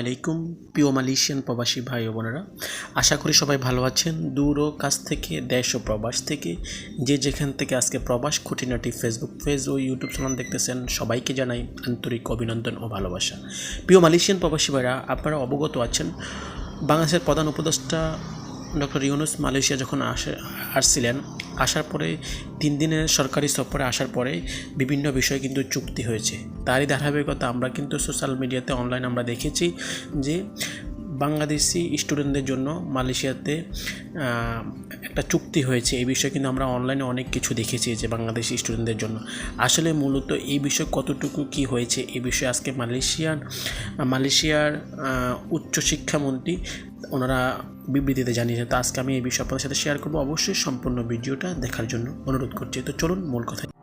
আলাইকুম, প্রিয় মালয়েশিয়ান প্রবাসী ভাই ও বোনেরা। আশা করি সবাই ভালো আছেন। দূর ও কাছ থেকে, দেশ ও প্রবাস থেকে, যে যেখান থেকে আজকে প্রবাস, খুঁটিনাটি ফেসবুক পেজ ও ইউটিউব চ্যানেল দেখতেছেন, সবাইকে জানাই আন্তরিক অভিনন্দন ও ভালোবাসা। প্রিয় মালয়েশিয়ান প্রবাসী ভাইরা, আপনারা অবগত আছেন, বাংলাদেশের প্রধান উপদেষ্টা ডক্টর ইউনুস মালয়েশিয়া যখন আসে আসছিলেন আসার পরে, তিন দিনের সরকারি সফরে আসার পরে বিভিন্ন বিষয়ে কিন্তু চুক্তি হয়েছে। তারই ধারাবাহিকতা আমরা কিন্তু সোশ্যাল মিডিয়াতে অনলাইন আমরা দেখেছি যে বাংলাদেশি স্টুডেন্টদের জন্য মালয়েশিয়াতে একটা চুক্তি হয়েছে। এই বিষয়ে কিন্তু আমরা অনলাইনে অনেক কিছু দেখেছি যে বাংলাদেশি স্টুডেন্টদের জন্য। আসলে মূলত এই বিষয়ে কতটুকু কি হয়েছে এই বিষয়ে আজকে মালয়েশিয়ার মালয়েশিয়ার উচ্চশিক্ষামন্ত্রী ওনারা বিবৃতিতে জানিয়েছে। তো আজকে আমি এই বিষয়ে আপনাদের সাথে শেয়ার করব। অবশ্যই সম্পূর্ণ ভিডিওটা দেখার জন্য অনুরোধ করছি। তো চলুন মূল কথা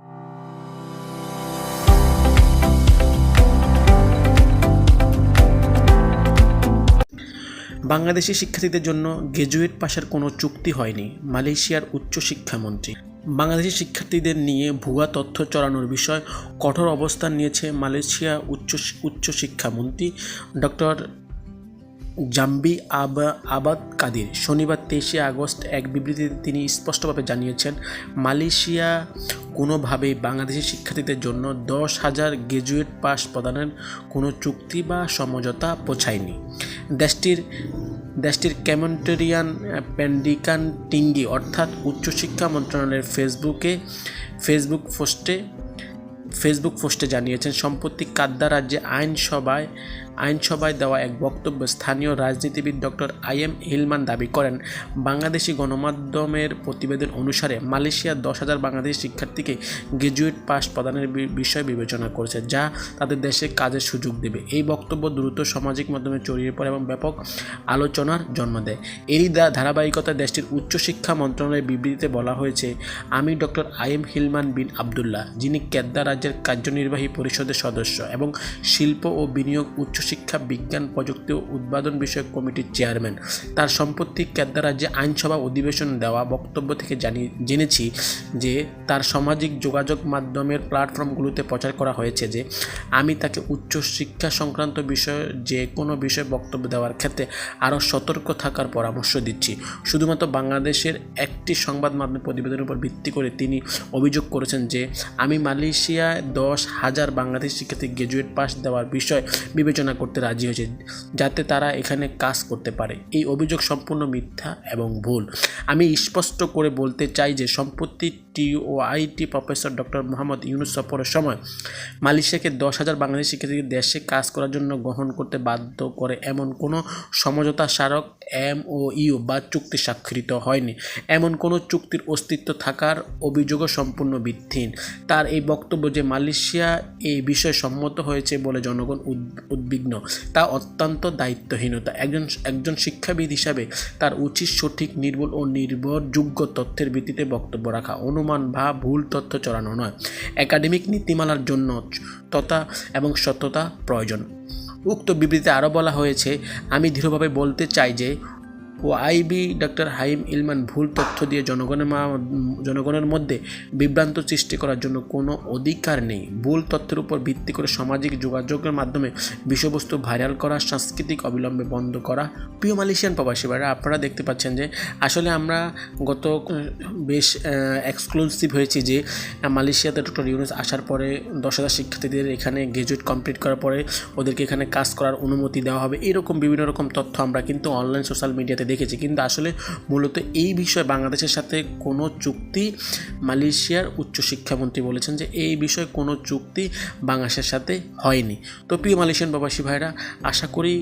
বাংলাদেশি শিক্ষার্থীদের জন্য গ্র্যাজুয়েট পাশের কোনো চুক্তি হয়নি, মালয়েশিয়ার উচ্চশিক্ষামন্ত্রী বাংলাদেশি শিক্ষার্থীদের নিয়ে ভুয়া তথ্য চড়ানোর বিষয় কঠোর অবস্থান নিয়েছে মালয়েশিয়া উচ্চ উচ্চশিক্ষামন্ত্রী ডক্টর জাম্বি আবা, আবাদ কাদির। শনিবার তেইশে আগস্ট এক বিবৃতিতে তিনি স্পষ্টভাবে জানিয়েছেন, মালয়েশিয়া কোনোভাবেই বাংলাদেশি শিক্ষার্থীদের জন্য দশ হাজার গ্র্যাজুয়েট পাস প্রদানের কোনো চুক্তি বা সমঝোতা পৌঁছায়নি। দেশটির দেশটির ক্যামেন্টেরিয়ান প্যান্ডিকান টিঙ্গি অর্থাৎ উচ্চশিক্ষা মন্ত্রণালয়ের ফেসবুকে, ফেসবুক পোস্টে ফেসবুক পোস্টে জানিয়েছেন, সম্প্রতি কাদ্দা রাজ্যে আইনসভায় আইনসভায় দেওয়া এক বক্তব্যে স্থানীয় রাজনীতিবিদ ডক্টর আই এম হিলমান দাবি করেন, বাংলাদেশি গণমাধ্যমের প্রতিবেদন অনুসারে মালয়েশিয়া দশ হাজার বাংলাদেশি শিক্ষার্থীকে গ্র্যাজুয়েট পাস প্রদানের বিষয় বিবেচনা করেছে, যা তাদের দেশে কাজের সুযোগ দেবে। এই বক্তব্য দ্রুত সামাজিক মাধ্যমে ছড়িয়ে পড়ে এবং ব্যাপক আলোচনার জন্ম দেয়। এরই ধারাবাহিকতায় দেশটির উচ্চশিক্ষা মন্ত্রণালয়ের বিবৃতিতে বলা হয়েছে, আমি doctor I M Hilman bin Abdullah, যিনি কেদ্দা রাজ্যের কার্যনির্বাহী পরিষদের সদস্য এবং শিল্প ও বিনিয়োগ উচ্চশিক্ষা বিজ্ঞান, প্রযুক্তি ও উৎপাদন বিষয়ক কমিটির চেয়ারম্যান। তার সম্পত্তি কেদ্দা রাজ্যে আইনসভা অধিবেশন দেওয়া বক্তব্য থেকে জানি, জেনেছি যে তার সামাজিক যোগাযোগ মাধ্যমের প্ল্যাটফর্মগুলোতে প্রচার করা হয়েছে যে আমি তাকে উচ্চশিক্ষা সংক্রান্ত বিষয়ে, যে কোনো বিষয়ে বক্তব্য দেওয়ার ক্ষেত্রে আরও সতর্ক থাকার পরামর্শ দিচ্ছি। শুধুমাত্র বাংলাদেশের একটি সংবাদ মাধ্যম প্রতিবেদনের উপর ভিত্তি করে তিনি অভিযোগ করেছেন যে আমি মালয়েশিয়ায় দশ হাজার বাংলাদেশ শিক্ষার্থী গ্র্যাজুয়েট পাস দেওয়ার বিষয় বিবেচনা করতে রাজি হয়েছে যাতে তারা এখানে কাজ করতে পারে। এই অভিযোগ সম্পূর্ণ মিথ্যা এবং ভুল। আমি স্পষ্ট করে বলতে চাই যে সম্পত্তি টি ও IT professor doctor Mohammad Yunus সফরের সময় মালয়েশিয়াকে দশ হাজার বাংলাদেশ শিক্ষার্থীকে দেশে কাজ করার জন্য গ্রহণ করতে বাধ্য করে এমন কোনো সমঝোতা স্মারক এম ও ইউ বা চুক্তি স্বাক্ষরিত হয়নি। এমন কোনো চুক্তির অস্তিত্ব থাকার অভিযোগও সম্পূর্ণ ভিত্তিহীন। তার এই বক্তব্য যে মালয়েশিয়া এই বিষয়ে সম্মত হয়েছে বলে জনগণ উদ- উদ্বিগ্ন, তা অত্যন্ত দায়িত্বহীনতা। একজন একজন শিক্ষাবিদ হিসাবে তার উচিত সঠিক, নির্ভুল ও নির্ভরযোগ্য তথ্যের ভিত্তিতে বক্তব্য রাখা অনুমান বা ভুল তথ্য চড়ানো নয়। একাডেমিক নীতিমালার জন্য তথা এবং সত্যতা প্রয়োজন। উক্ত বিবৃতিতে আরও বলা হয়েছে আমি দৃঢ়ভাবে বলতে চাই যে ও আইবি ডক্টর হাইম ইলমান ভুল তথ্য দিয়ে জনগণের জনগণের মধ্যে বিভ্রান্ত সৃষ্টি করার জন্য কোনো অধিকার নেই। ভুল তথ্যের উপর ভিত্তি করে সামাজিক যোগাযোগের মাধ্যমে বিষয়বস্তু ভাইরাল করা, সাংস্কৃতিক অবিলম্বে বন্ধ করা। প্রিয় মালয়েশিয়ান প্রবাসী ভাইরা, আপনারা দেখতে পাচ্ছেন যে আসলে আমরা গত বেশ এক্সক্লুসিভ হয়েছি যে মালয়েশিয়াতে ডক্টর ইউনুস আসার পরে দশ হাজার শিক্ষার্থীদের এখানে গ্রাজুয়েট কমপ্লিট করার পরে ওদেরকে এখানে কাজ করার অনুমতি দেওয়া হবে। এরকম বিভিন্ন রকম তথ্য আমরা কিন্তু অনলাইন সোশ্যাল মিডিয়াতে দেখেছি। কিন্তু আসলে মূলত এই বিষয়ে বাংলাদেশের সাথে কোনো চুক্তি মালয়েশিয়ার উচ্চশিক্ষামন্ত্রী বলেছেন যে এই বিষয়ে কোনো চুক্তি বাংলাদেশের সাথে হয়নি। তো প্রিয় মালয়েশিয়ান প্রবাসী ভাইরা, আশা করি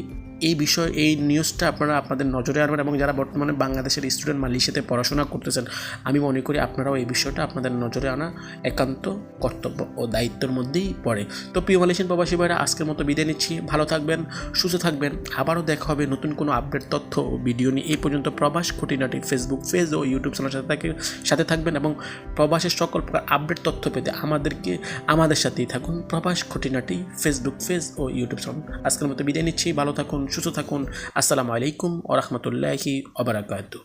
এই বিষয়, এই নিউজটা আপনারা আপনাদের নজরে আনবেন এবং যারা বর্তমানে বাংলাদেশের স্টুডেন্ট মালয়েশিয়াতে পড়াশোনা করতেছেন, আমি মনে করি আপনারাও এই বিষয়টা আপনাদের নজরে আনা একান্ত কর্তব্য ও দায়িত্বের মধ্যেই পড়ে। তো প্রিয় মালয়েশিয়ান প্রবাসী ভাইরা, আজকের মতো বিদায় নিচ্ছি। ভালো থাকবেন, সুস্থ থাকবেন। আবারও দেখা হবে নতুন কোনো আপডেট তথ্য ও ভিডিও নিয়ে। এই পর্যন্ত প্রবাস খুঁটিনাটি ফেসবুক পেজ ও ইউটিউব চ্যানেলের সাথে থাকে সাথে থাকবেন এবং প্রবাসের সকল প্রকার আপডেট তথ্য পেতে আমাদেরকে, আমাদের সাথেই থাকুন। প্রবাস খুঁটিনাটি ফেসবুক পেজ ও ইউটিউব চ্যানেল আজকের মতো বিদায় নিচ্ছি। ভালো থাকুন সুস্থ থাকুন। আসসালামু আলাইকুম ও রহমতুল্লাহি ওবরাকাতু